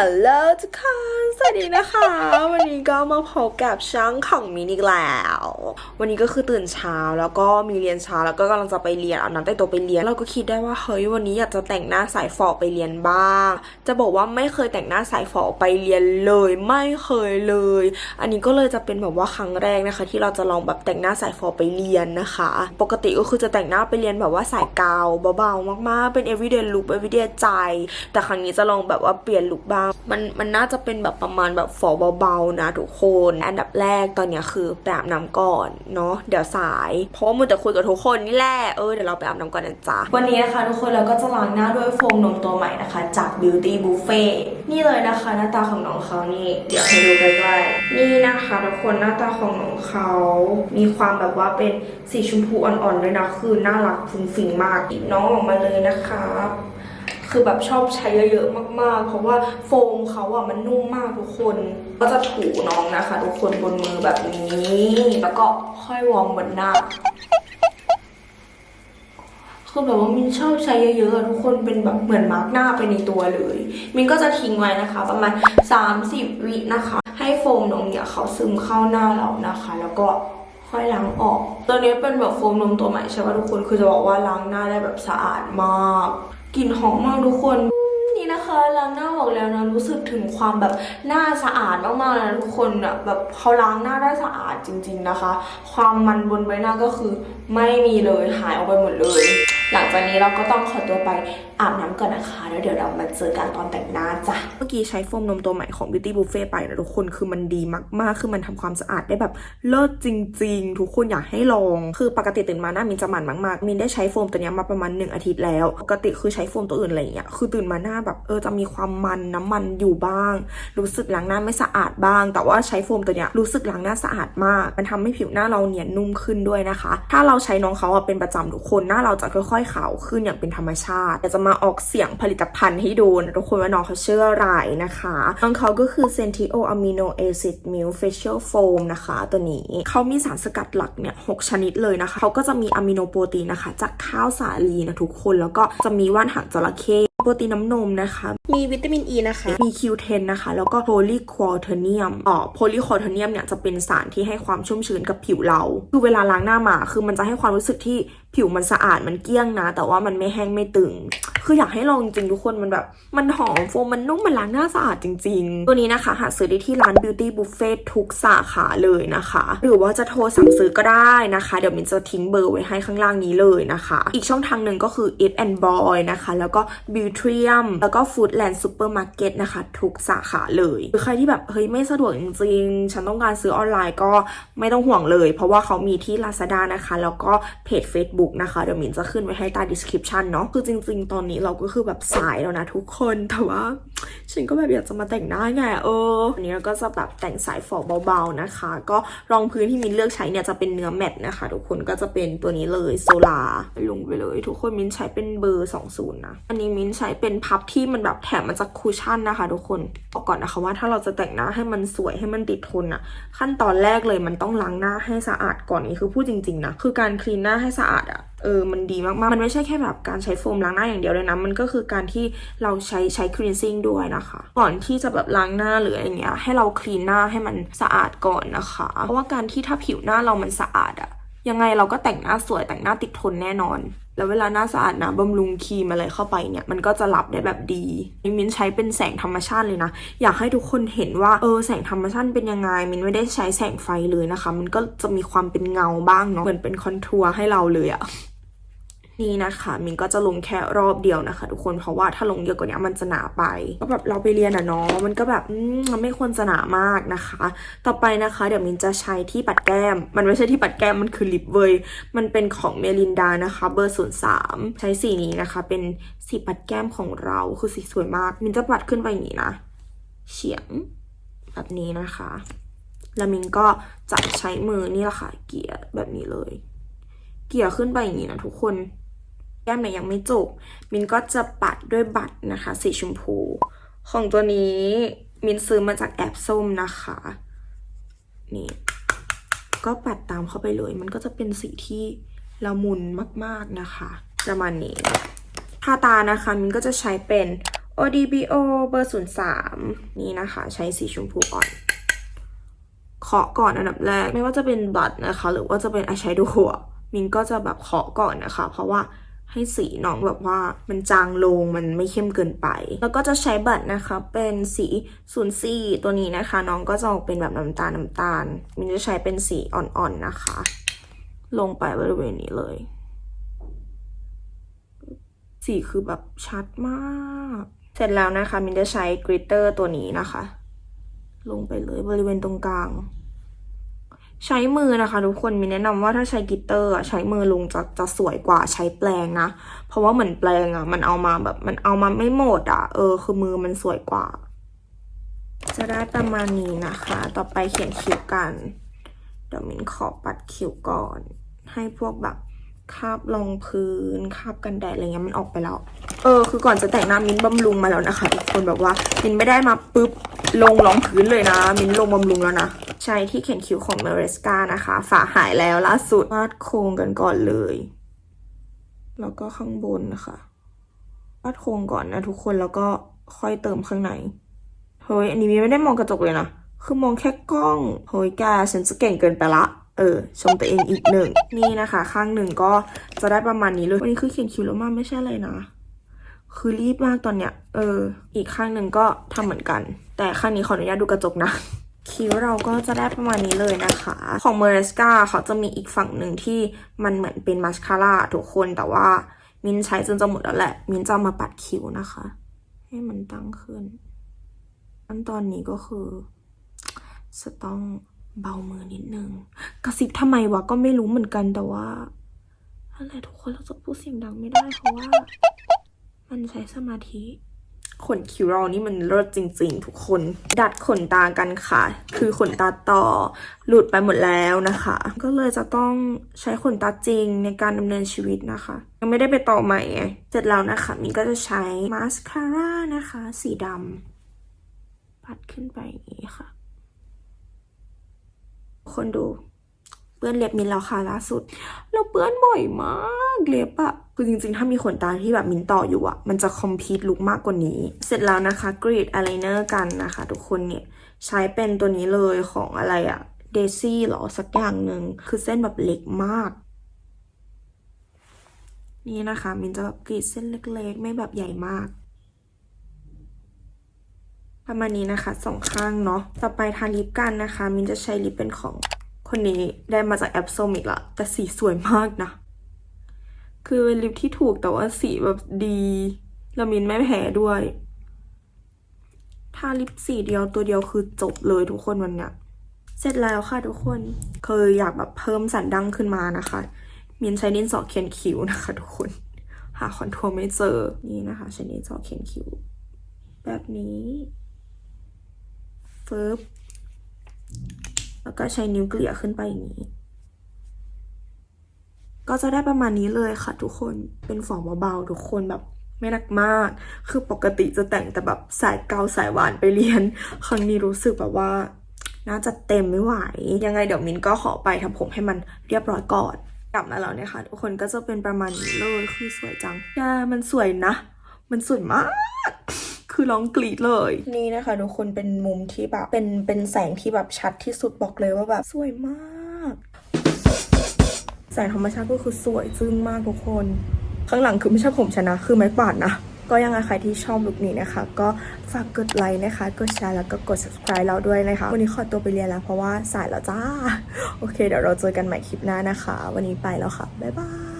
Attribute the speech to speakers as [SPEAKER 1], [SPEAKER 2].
[SPEAKER 1] ฮัลโหลทุกคน สวัสดีนะคะ วันนี้ก็มาพบกับช่องของมินอีกแล้ว วันนี้ก็คือตื่นเช้าแล้วก็มีเรียนเช้าแล้วก็กำลังจะไปเรียนเอาน้ำแต่ตัวไปเรียน เราก็คิดได้ว่าเฮ้ยวันนี้อยากจะแต่งหน้าสายฝอไปเรียนบ้าง จะบอกว่าไม่เคยแต่งหน้าสายฝอไปเรียนเลย ไม่เคยเลย อันนี้ก็เลยจะเป็นแบบว่าครั้งแรกนะคะ ที่เราจะลองแบบแต่งหน้าสายฝอไปเรียนนะคะ ปกติก็คือจะแต่งหน้าไปเรียนแบบว่าสายกาวเบาๆมากๆ เป็น everyday look everyday ใจ แต่ครั้งนี้จะลองแบบว่าเปลี่ยนลุคบ้างมันมันน่าจะเป็นแบบประมาณแบบฝอเบาๆนะทุกคน อันดับแรกตอนเนี้ยคือไปอาบน้ำก่อนเนาะเดี๋ยวสาย เพราะมือแต่คุยกับทุกคนนี่แหละเออเดี๋ยวเราไปอาบน้ำก่อนนะจ๊ะ วันนี้นะคะทุกคนเราก็จะล้างหน้าด้วยโฟมนมตัวใหม่นะคะ จาก Beauty Buffet นี่เลยนะคะหน้าตาของน้องเขานี่ เดี๋ยวให้ดูใกล้ๆนี่นะคะทุกคนหน้าตาของน้องเขา มีความแบบว่าเป็นสีชมพูอ่อนๆด้วยนะคือน่ารักฟุ้งฟิงมากน้องออกมาเลยนะครับ คือแบบชอบใช้เยอะๆมากๆ เพราะว่าโฟมเขาอะมันนุ่มมากทุกคน ก็จะถูน้องนะคะ ทุกคนบนมือแบบนี้ แล้วก็ค่อยวอร์มบนหน้าคือแบบว่ามินชอบใช้เยอะๆทุกคนเป็นแบบเหมือนมาร์กหน้าไปในตัวเลย มินก็จะทิ้งไว้นะคะ ประมาณ 30 วินะคะ ให้โฟมตรงเนี้ยเขาซึมเข้าหน้าเรานะคะ แล้วก็ค่อยล้างออก ตัวนี้เป็นแบบโฟมนมตัวใหม่ใช่ป่ะทุกคนคือจะบอกว่าล้างหน้าได้แบบสะอาดมากกลิ่นหอมมากทุกคนนี่นะคะล้างหน้าออกแล้วนะรู้สึกถึงความแบบหน้าสะอาดมากๆนะทุกคนอะแบบเขาล้างหน้าได้สะอาดจริง ๆนะคะ ความมันบนใบหน้าก็คือไม่มีเลยหายออกไปหมดเลย หลังจากนี้เราก็ต้องขอตัวไปอาบน้ำก่อนนะคะ แล้วเดี๋ยวเรามาเจอกันตอนแต่งหน้าจ้ะ เมื่อกี้ใช้โฟมนมตัวใหม่ของ Beauty Buffet ไปนะทุกคนคือมันดีมากๆ คือมันทำความสะอาดได้แบบเลิศจริง ๆ ทุกคนอยากให้ลอง คือปกติตื่นมาหน้ามินจะมันมากๆ มินได้ใช้โฟมตัวนี้มาประมาณหนึ่งอาทิตย์แล้ว ปกติคือใช้โฟมตัวอื่นอะไรอย่างเงี้ย คือตื่นมาหน้าแบบเออจะมีความมันน้ำมันอยู่บ้าง รู้สึกล้างหน้าไม่สะอาดบ้าง แต่ว่าใช้โฟมตัวนี้รู้สึกล้างหน้าสะอาดมาก มันทำให้ผิวหน้าเราเนียนนุ่มขึ้นด้วยนะคะ ถ้าเราใช้น้องเขาเป็นประจำทุกคนหน้าเราจะค่อยๆขาวขึ้นอย่างเป็นธรรมชาติแต่จะมาออกเสียงผลิตภัณฑ์ให้ดูนะทุกคนว่าน้องเขาชื่ออะไรนะคะน้องเขาก็คือ Sentio Amino Acid Milk Facial Foam นะคะ ตัวนี้เขามีสารสกัดหลักเนี่ยหกชนิดเลยนะคะเขาก็จะมีอะมิโนโปรตีนนะคะ จากข้าวสาลีนะทุกคนแล้วก็จะมีว่านหางจระเข้โปรตีนน้ำนมนะคะ มีวิตามินอ e ีนะคะ มี Q10 นะคะ แล้วก็โพลีควอเทเนียมอ๋อโพลีควอเทเนียมเนี่ยจะเป็นสารที่ให้ความชุ่มชื้นกับผิวเรา คือเวลาล้างหน้ามา คือมันจะให้ความรู้สึกที่ ผิวมันสะอาดมันเกลี้ยงนะ แต่ว่ามันไม่แห้งไม่ตึง คืออยากให้ลองจริงทุกคนมันแบบ มันหอมโฟมมันนุ่มมันล้างหน้าสะอาดจริง ๆ ตัวนี้นะคะ หาซื้อได้ที่ร้าน Beauty Buffet ทุกสาขาเลยนะคะ หรือว่าจะโทรสั่งซื้อก็ได้นะคะ เดี๋ยวมินจะทิ้งเบอร์ไว้ให้ข้างล่างนี้เลยนะคะ อีกช่องทางหนึ่งก็คือ It and Boy นะคะ แล้วก็ Beautrium แล้วก็ Foodland Supermarket นะคะ ทุกสาขาเลยหรือใครที่แบบเฮ้ยไม่สะดวกจริงๆ ฉันต้องการซื้อออนไลน์ก็ไม่ต้องห่วงเลย เพราะว่าเขามีที่ Lazada นะคะ แล้วก็เพจ Facebook นะคะเดี๋ยวมินจะขึ้นไว้ให้ใต้ description เนาะคือจริง ๆ ตอนนี้เราก็คือแบบสายแล้วนะทุกคนแต่ว่าฉันก็แบบอยากจะมาแต่งหน้าไงเออวันนี้เราก็จะแบบแต่งสายฝอเบาๆนะคะ ก็รองพื้นที่มินเลือกใช้เนี่ยจะเป็นเนื้อแมตนะคะ ทุกคนก็จะเป็นตัวนี้เลยโซลาลงไปเลย ทุกคนมินใช้เป็นเบอร์ 20 นะ อันนี้มินใช้เป็นพับที่มันแบบแถมมาจากคูชั่นนะคะ ทุกคนบอกก่อนนะคะว่าถ้าเราจะแต่งหน้าให้มันสวยให้มันติดทนอะขั้นตอนแรกเลยมันต้องล้างหน้าให้สะอาดก่อนนี่คือพูดจริงๆนะคือการคลีนหน้าให้สะอาดอะ เออมันดีมากๆ มันไม่ใช่แค่แบบการใช้โฟมล้างหน้าอย่างเดียวเลยนะ มันก็คือการที่เราใช้ใช้คลีนซิ่งด้วยนะคะ ก่อนที่จะแบบล้างหน้าหรืออะไรเงี้ยให้เราคลีนหน้าให้มันสะอาดก่อนนะคะ เพราะว่าการที่ถ้าผิวหน้าเรามันสะอาดอะยังไงเราก็แต่งหน้าสวยแต่งหน้าติดทนแน่นอน แล้วเวลาหน้าสะอาดนะบำรุงครีมอะไรเข้าไปเนี่ย มันก็จะรับได้แบบดีมินใช้เป็นแสงธรรมชาติเลยนะ อยากให้ทุกคนเห็นว่าเออแสงธรรมชาติเป็นยังไง มินไม่ได้ใช้แสงไฟเลยนะคะ มันก็จะมีความเป็นเงาบ้างเนาะเหมือนเป็นคอนทัวร์ให้เราเลยอะ นี่นะคะมินก็จะลงแค่รอบเดียวนะคะ ทุกคนเพราะว่าถ้าลงเยอะกว่านี้มันจะหนาไปก็แบบเราไปเรียนอะเนาะมันก็แบบมมันไม่ควรจะหนามากนะคะ ต่อไปนะคะ เดี๋ยวมินจะใช้ที่ปัดแก้ม มันไม่ใช่ที่ปัดแก้มมันคือลิปเวยมันเป็นของเมลินดานะคะ เบอร์ศูนย์สามใช้สีนี้นะคะ เป็นสีปัดแก้มของเราคือสีสวยมาก มินจะปัดขึ้นไปอย่างนี้นะเฉียงแบบนี้นะคะ แล้วมินก็จะใช้มือนี่แหละค่ะเกี่ยแบบนี้เลย เกี่ยขึ้นไปอย่างนี้นะทุกคน แก้มเนี่ยยังไม่จบมินก็จะปัดด้วยบัตรนะคะ สีชมพู ของตัวนี้มินซื้อมาจากแอปส้มนะคะ นี่ก็ปัดตามเข้าไปเลย มันก็จะเป็นสีที่ละมุนมากๆนะคะ ประมาณนี้ทาตานะคะมินก็จะใช้เป็น ODBO เบอร์ 03 นี่นะคะ ใช้สีชมพูอ่อนเคาะก่อนอันดับแรก ไม่ว่าจะเป็นบัตรนะคะ หรือว่าจะเป็นอายแชโดว์อะมินก็จะแบบเคาะก่อนนะคะ เพราะว่า ให้สีน้องแบบว่ามันจางลงมันไม่เข้มเกินไป แล้วก็จะใช้บัตรนะคะ เป็นสี04ตัวนี้นะคะ น้องก็จะออกเป็นแบบน้ำตาลน้ำตาล มินจะใช้เป็นสีอ่อนๆนะคะ ลงไปบริเวณนี้เลย สีคือแบบชัดมาก เสร็จแล้วนะคะ มินจะใช้กริตเตอร์ตัวนี้นะคะ ลงไปเลยบริเวณตรงกลาง ใช้มือนะคะทุกคนมีแนะนำว่าถ้าใช้กลิตเตอร์ใช้มือลงจะจะสวยกว่าใช้แปรงนะ เพราะว่าเหมือนแปรงอะมันเอามาแบบมันเอามาไม่หมดอะเออคือมือมันสวยกว่า จะได้ประมาณนี้นะคะ ต่อไปเขียนคิ้วกันเดี๋ยวมินขอปัดคิ้วก่อน ให้พวกแบบคาบรองพื้นคาบกันแดดอะไรเงี้ยมันออกไปแล้ว เออ คือก่อนจะแต่งหน้ามินบำรุงมาแล้วนะคะทุกคนแบบว่ามินไม่ได้มาปุ๊บลงรองพื้นเลยนะ มินลงบำรุงแล้วนะ ใช้ที่เขียนคิ้วของเมเรสกานะคะ ฝาหายแล้วล่าสุดวาดโครงกันก่อนเลย แล้วก็ข้างบนนะคะวาดโครงก่อนนะทุกคนแล้วก็ค่อยเติมข้างในเฮ้ยอันนี้มินไม่ได้มองกระจกเลยนะคือมองแค่กล้องเฮ้ยแกฉันจะเก่งเกินไปละเออชมตัวเองอีกหนึ่งนี่นะคะ ข้างหนึ่งก็จะได้ประมาณนี้เลยวันนี้คือเขียนคิ้วแล้วมากไม่ใช่อะไรนะ คือรีบมากตอนเนี้ย เออ อีกข้างหนึ่งก็ทำเหมือนกัน แต่ข้างนี้ขออนุญาตดูกระจกนะ คิ้วเราก็จะได้ประมาณนี้เลยนะคะ ของเมเรสกาเขาจะมีอีกฝั่งหนึ่งที่มันเหมือนเป็นมาสคาร่าทุกคนแต่ว่ามินใช้จนจะหมดแล้วแหละ มินจะมาปัดคิ้วนะคะ ให้มันตั้งขึ้นขั้นตอนนี้ก็คือจะต้องเบามือนิดนึง กระซิบทำไมวะก็ไม่รู้เหมือนกันแต่ว่าอะไรทุกคนเราจะพูดเสียงดังไม่ได้เพราะว่า มันใช้สมาธิ ขนคิวเรานี่มันเลิศจริง ๆ ทุกคน ดัดขนตากันค่ะ คือขนตาต่อหลุดไปหมดแล้วนะคะ ก็เลยจะต้องใช้ขนตาจริงในการดำเนินชีวิตนะคะ ยังไม่ได้ไปต่อใหม่ไงเสร็จแล้วนะคะมินก็จะใช้มาสคาร่านะคะ สีดำปัดขึ้นไปอย่างนี้ค่ะ คนดูเปื้อนเล็บมินแล้วค่ะล่าสุด เราเปื้อนบ่อยมากเล็บอะ คือจริงๆ ถ้ามีขนตาที่แบบมินต่ออยู่อะมันจะคอมพลีทลุกมากกว่านี้ เสร็จแล้วนะคะกรีดอายไลเนอร์กันนะคะ ทุกคนเนี่ยใช้เป็นตัวนี้เลยของอะไรอะเดซี่หรอสักอย่างหนึ่งคือเส้นแบบเล็กมาก นี่นะคะ มินจะแบบกรีดเส้นเล็กๆ ไม่แบบใหญ่มากประมาณนี้นะคะสองข้างเนาะต่อไปทาลิปกันนะคะ มินจะใช้ลิปเป็นของคนนี้ได้มาจากแอปส้มอีกละแต่สีสวยมากนะ คือเป็นลิปที่ถูกแต่ว่าสีแบบดีล้วมินไม่แพ้ด้วยทาลิปสีเดียวตัวเดียวคือจบเลยทุกคนวันเนี้ยเสร็จแล้วค่ะทุกคนเคยอยากแบบเพิ่มสันดั้งขึ้นมานะคะ มินใช้ดินสอเขียนคิ้วนะคะ ทุกคน หาคอนทัวร์ไม่เจอนี่นะคะใช้ดินสอเขียนคิ้ว แบบนี้ฟึบแล้วก็ใช้นิ้วเกลี่ยขึ้นไปอย่างนี้ ก็จะได้ประมาณนี้เลยค่ะทุกคนเป็นฝองเบาๆทุกคนแบบไม่หนักมาก คือปกติจะแต่งแต่แบบสายเกาสายหวานไปเรียน ครั้งนี้รู้สึกแบบว่า น่าจะเต็มไม่ไหว ยังไงเดี๋ยวมินก็ขอไปทำผมให้มันเรียบร้อยก่อน กลับมาแล้วนี่ยค่ะทุกคนก็จะเป็นประมาณนี้เลยคือสวยจังแกมันสวยนะ มันสวยมาก คือร้องกรีดเลย นี่นะคะทุกคนเป็นมุมที่แบบเป็นเป็นแสงที่แบบชัดที่สุดบอกเลยว่าแบบสวยมาก แสงธรรมชาติก็คือสวยจึ้งมากทุกคน ข้างหลังคือไม่ใช่ผมชนะ คือไม้กวาดนะ ก็ยังไงใครที่ชอบลุคนี้นะคะ ก็ฝากกดไลค์นะคะ กดแชร์แล้วก็กด subscribe เราด้วยนะคะ วันนี้ขอตัวไปเรียนแล้วเพราะว่าสายแล้วจ้า โอเค เดี๋ยวเราเจอกันใหม่คลิปหน้านะคะ วันนี้ไปแล้วค่ะ บ๊ายบาย